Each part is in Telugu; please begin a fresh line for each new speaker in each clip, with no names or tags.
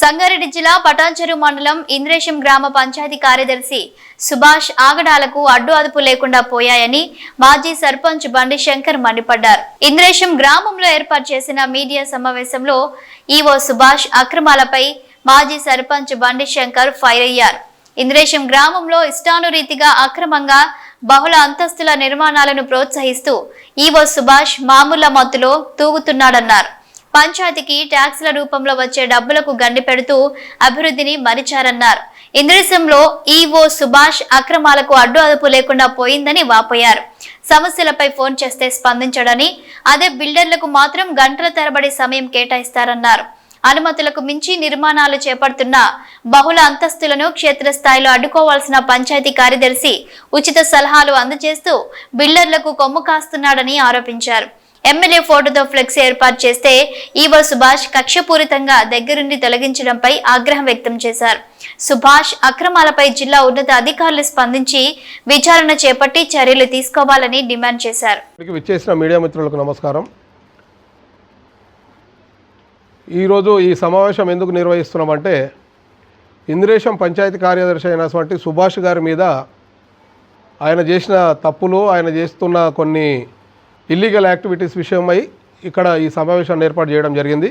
సంగారెడ్డి జిల్లా పటాన్చెరు మండలం ఇంద్రేశం గ్రామ పంచాయతీ కార్యదర్శి సుభాష్ ఆగడాలకు అడ్డు అదుపు లేకుండా పోయాయని మాజీ సర్పంచ్ బండి శంకర్ మండిపడ్డారు. ఇంద్రేశం గ్రామంలో ఏర్పాటు చేసిన మీడియా సమావేశంలో ఈవో సుభాష్ అక్రమాలపై మాజీ సర్పంచ్ బండి శంకర్ ఫైర్ అయ్యారు. ఇంద్రేశం గ్రామంలో ఇష్టానురీతిగా అక్రమంగా బహుళ అంతస్తుల నిర్మాణాలను ప్రోత్సహిస్తూ ఈవో సుభాష్ మామూల మత్తులో తూగుతున్నాడన్నారు. పంచాయతీకి ట్యాక్సుల రూపంలో వచ్చే డబ్బులకు గండి పెడుతూ అభివృద్ధిని మరిచారన్నారు. ఇంద్రసంలో ఈవో సుభాష్ అక్రమాలకు అడ్డు అదుపు లేకుండా పోయిందని వాపోయారు. సమస్యలపై ఫోన్ చేస్తే స్పందించడని అదే బిల్డర్లకు మాత్రం గంటల తరబడి సమయం కేటాయిస్తారన్నారు. అనుమతులకు మించి నిర్మాణాలు చేపడుతున్న బహుళ అంతస్తులను క్షేత్రస్థాయిలో అడ్డుకోవాల్సిన పంచాయతీ కార్యదర్శి ఉచిత సలహాలు అందజేస్తూ బిల్డర్లకు కొమ్ము కాస్తున్నాడని ఆరోపించారు. ఎమ్మెల్యే ఫోటోతో ఫ్లెక్స్ ఏర్పాటు చేస్తే ఈవో సుభాష్ కక్షపూరితంగా దగ్గరుండి తొలగించడంపై ఆగ్రహం వ్యక్తం చేశారు. సుభాష్ అక్రమాలపై జిల్లా ఉన్నత అధికారులు స్పందించి విచారణ చేపట్టి చర్యలు తీసుకోవాలని డిమాండ్ చేశారు.
విచ్చేసిన మీడియా మిత్రులకు నమస్కారం. ఈరోజు ఈ సమావేశం ఎందుకు నిర్వహిస్తున్నామంటే ఇంద్రేశం పంచాయతీ కార్యదర్శి అయినటువంటి సుభాష్ గారి మీద ఆయన చేసిన తప్పులు ఆయన చేస్తున్న కొన్ని ఇల్లీగల్ యాక్టివిటీస్ విషయమై ఇక్కడ ఈ సమావేశాన్ని ఏర్పాటు చేయడం జరిగింది.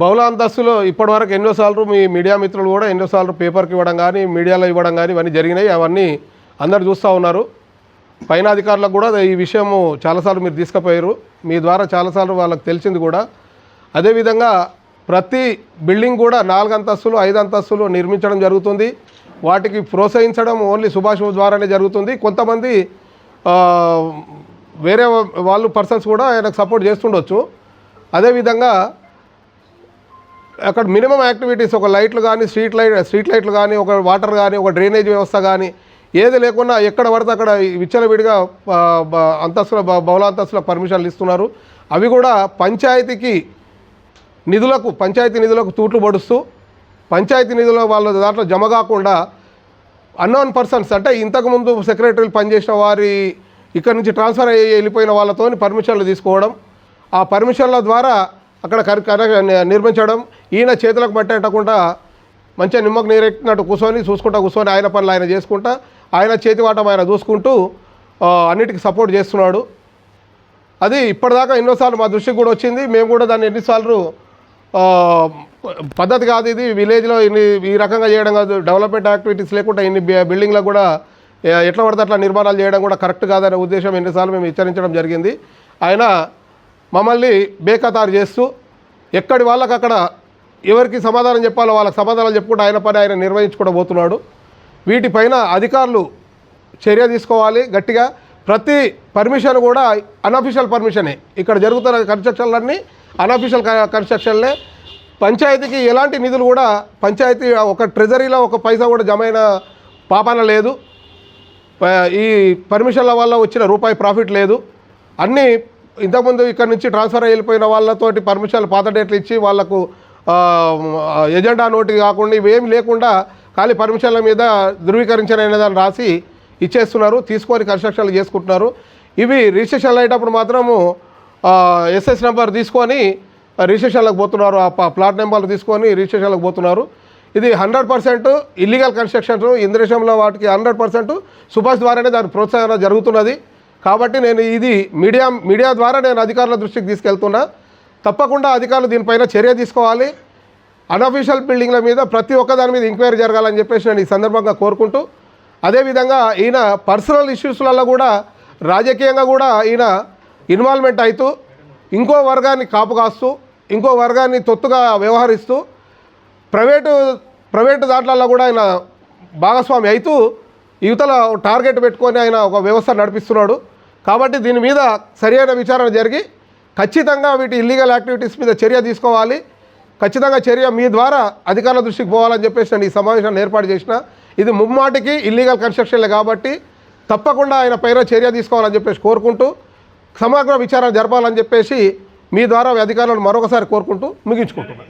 బహుళ అంతస్తులో ఇప్పటివరకు ఎన్నోసార్లు మీ మీడియా మిత్రులు కూడా ఎన్నోసార్లు పేపర్కి ఇవ్వడం కానీ మీడియాలో ఇవ్వడం కానీ ఇవన్నీ జరిగినాయి. అవన్నీ అందరు చూస్తూ ఉన్నారు. పైన అధికారులకు కూడా ఈ విషయము చాలాసార్లు మీరు తీసుకుపోయారు. మీ ద్వారా చాలాసార్లు వాళ్ళకి తెలిసింది కూడా. అదేవిధంగా ప్రతి బిల్డింగ్ కూడా నాలుగు అంతస్తులు ఐదు అంతస్తులు నిర్మించడం జరుగుతుంది. వాటికి ప్రోత్సహించడం ఓన్లీ సుభాష్ ద్వారానే జరుగుతుంది. కొంతమంది వేరే వాళ్ళు పర్సన్స్ కూడా ఆయనకు సపోర్ట్ చేస్తుండొచ్చు. అదేవిధంగా అక్కడ మినిమం యాక్టివిటీస్ ఒక లైట్లు కానీ స్ట్రీట్ లైట్ స్ట్రీట్ లైట్లు కానీ ఒక వాటర్ కానీ ఒక డ్రైనేజ్ వ్యవస్థ కానీ ఏది లేకున్నా ఎక్కడ పడితే అక్కడ విచ్చలవిడిగా అంతస్తుల బ- బహుళ అంతస్తుల పర్మిషన్లు ఇస్తున్నారు. అవి కూడా పంచాయతీకి నిధులకు పంచాయతీ నిధులకు తూట్లు పడుస్తూ పంచాయతీ నిధుల వాళ్ళ దాంట్లో జమ కాకుండా అన్నోన్ పర్సన్స్ అంటే ఇంతకుముందు సెక్రటరీలు పనిచేసిన వారి ఇక్కడ నుంచి ట్రాన్స్ఫర్ అయ్యి వెళ్ళిపోయిన వాళ్ళతో పర్మిషన్లు తీసుకోవడం ఆ పర్మిషన్ల ద్వారా అక్కడ కర నిర్మించడం ఈయన చేతులకు పట్టేటకుండా మంచిగా నిమ్మకు నీరెక్కినట్టు కూర్చొని చూసుకుంటా కూర్చొని ఆయన పనులు ఆయన చేసుకుంటా ఆయన చేతి వాటం ఆయన చూసుకుంటూ అన్నిటికీ సపోర్ట్ చేస్తున్నాడు. అది ఇప్పటిదాకా ఎన్నోసార్లు మా దృష్టికి కూడా వచ్చింది. మేము కూడా దాన్ని ఎన్నిసార్లు పద్ధతి కాదు ఇది. విలేజ్లో ఇన్ని ఈ రకంగా చేయడం కాదు. డెవలప్మెంట్ యాక్టివిటీస్ లేకుండా ఇన్ని బిల్డింగ్లో బిల్డింగ్లకు కూడా ఎట్లా పడితే అట్లా నిర్మాణాలు చేయడం కూడా కరెక్ట్ కాదనే ఉద్దేశం ఎన్నిసార్లు మేము హెచ్చరించడం జరిగింది. ఆయన మమ్మల్ని బేఖతారు చేస్తూ ఎక్కడి వాళ్ళకి అక్కడ ఎవరికి సమాధానం చెప్పాలో వాళ్ళకి సమాధానం చెప్పుకుంటూ ఆయన పని ఆయన నిర్వహించుకుంటూ పోతున్నాడు. వీటిపైన అధికారులు చర్య తీసుకోవాలి గట్టిగా. ప్రతి పర్మిషన్ కూడా అన్అఫీషియల్ పర్మిషనే ఇక్కడ జరుగుతున్న కన్స్ట్రక్షన్లన్నీ అన్అఫీషియల్ కన్స్ట్రక్షన్లే పంచాయతీకి ఎలాంటి నిధులు కూడా పంచాయతీ ఒక ట్రెజరీలో ఒక పైసా కూడా జమ అయిన పాపాన లేదు. ఈ పర్మిషన్ల వల్ల వచ్చిన రూపాయి ప్రాఫిట్ లేదు. అన్నీ ఇంతకుముందు ఇక్కడ నుంచి ట్రాన్స్ఫర్ అయిపోయిన వాళ్ళతోటి పర్మిషన్లు పాత డేట్లు ఇచ్చి వాళ్ళకు ఎజెండా నోటి కాకుండా ఇవేమి లేకుండా ఖాళీ పర్మిషన్ల మీద ధృవీకరించిన రాసి ఇచ్చేస్తున్నారు. తీసుకొని కన్స్ట్రక్షన్లు చేసుకుంటున్నారు. ఇవి రిజిస్ట్రేషన్లు అయ్యేటప్పుడు మాత్రము ఎస్ఎస్ నెంబర్ తీసుకొని రిజిస్ట్రేషన్లకు పోతున్నారు ఆ ప్లాట్ నెంబర్లు తీసుకొని రిజిస్ట్రేషన్లకు పోతున్నారు. ఇది హండ్రెడ్ పర్సెంట్ ఇల్లీగల్ కన్స్ట్రక్షన్స్ ఇంద్రేశంలో వాటికి హండ్రెడ్ పర్సెంట్ సుభాష్ ద్వారానే దాని ప్రోత్సాహన జరుగుతున్నది. కాబట్టి నేను ఇది మీడియా మీడియా ద్వారా నేను అధికారుల దృష్టికి తీసుకెళ్తున్నా. తప్పకుండా అధికారులు దీనిపైన చర్య తీసుకోవాలి. అన్అఫీషియల్ బిల్డింగ్ల మీద ప్రతి ఒక్క దాని మీద ఎంక్వైరీ జరగాలని చెప్పేసి నేను ఈ సందర్భంగా కోరుకుంటూ అదేవిధంగా ఈయన పర్సనల్ ఇష్యూస్లలో కూడా రాజకీయంగా కూడా ఈయన ఇన్వాల్వ్మెంట్ అవుతూ ఇంకో వర్గాన్ని కాపు కాస్తూ ఇంకో వర్గాన్ని తొత్తుగా వ్యవహరిస్తూ ప్రైవేటు ప్రైవేటు దాంట్లలో కూడా ఆయన భాగస్వామి అవుతూ యువతల టార్గెట్ పెట్టుకొని ఆయన ఒక వ్యవస్థ నడిపిస్తున్నాడు. కాబట్టి దీని మీద సరైన విచారణ జరిగి ఖచ్చితంగా వీటి ఇల్లీగల్ యాక్టివిటీస్ మీద చర్య తీసుకోవాలి. ఖచ్చితంగా చర్య మీ ద్వారా అధికారుల దృష్టికి పోవాలని చెప్పేసి నేను ఈ సమావేశాన్ని ఏర్పాటు చేసిన. ఇది ముమ్మాటికి ఇల్లీగల్ కన్స్ట్రక్షన్లే కాబట్టి తప్పకుండా ఆయన పైన చర్య తీసుకోవాలని చెప్పేసి కోరుకుంటూ సమగ్ర విచారణ జరపాలని చెప్పేసి మీ ద్వారా అధికారులను మరొకసారి కోరుకుంటూ ముగించుకుంటున్నాను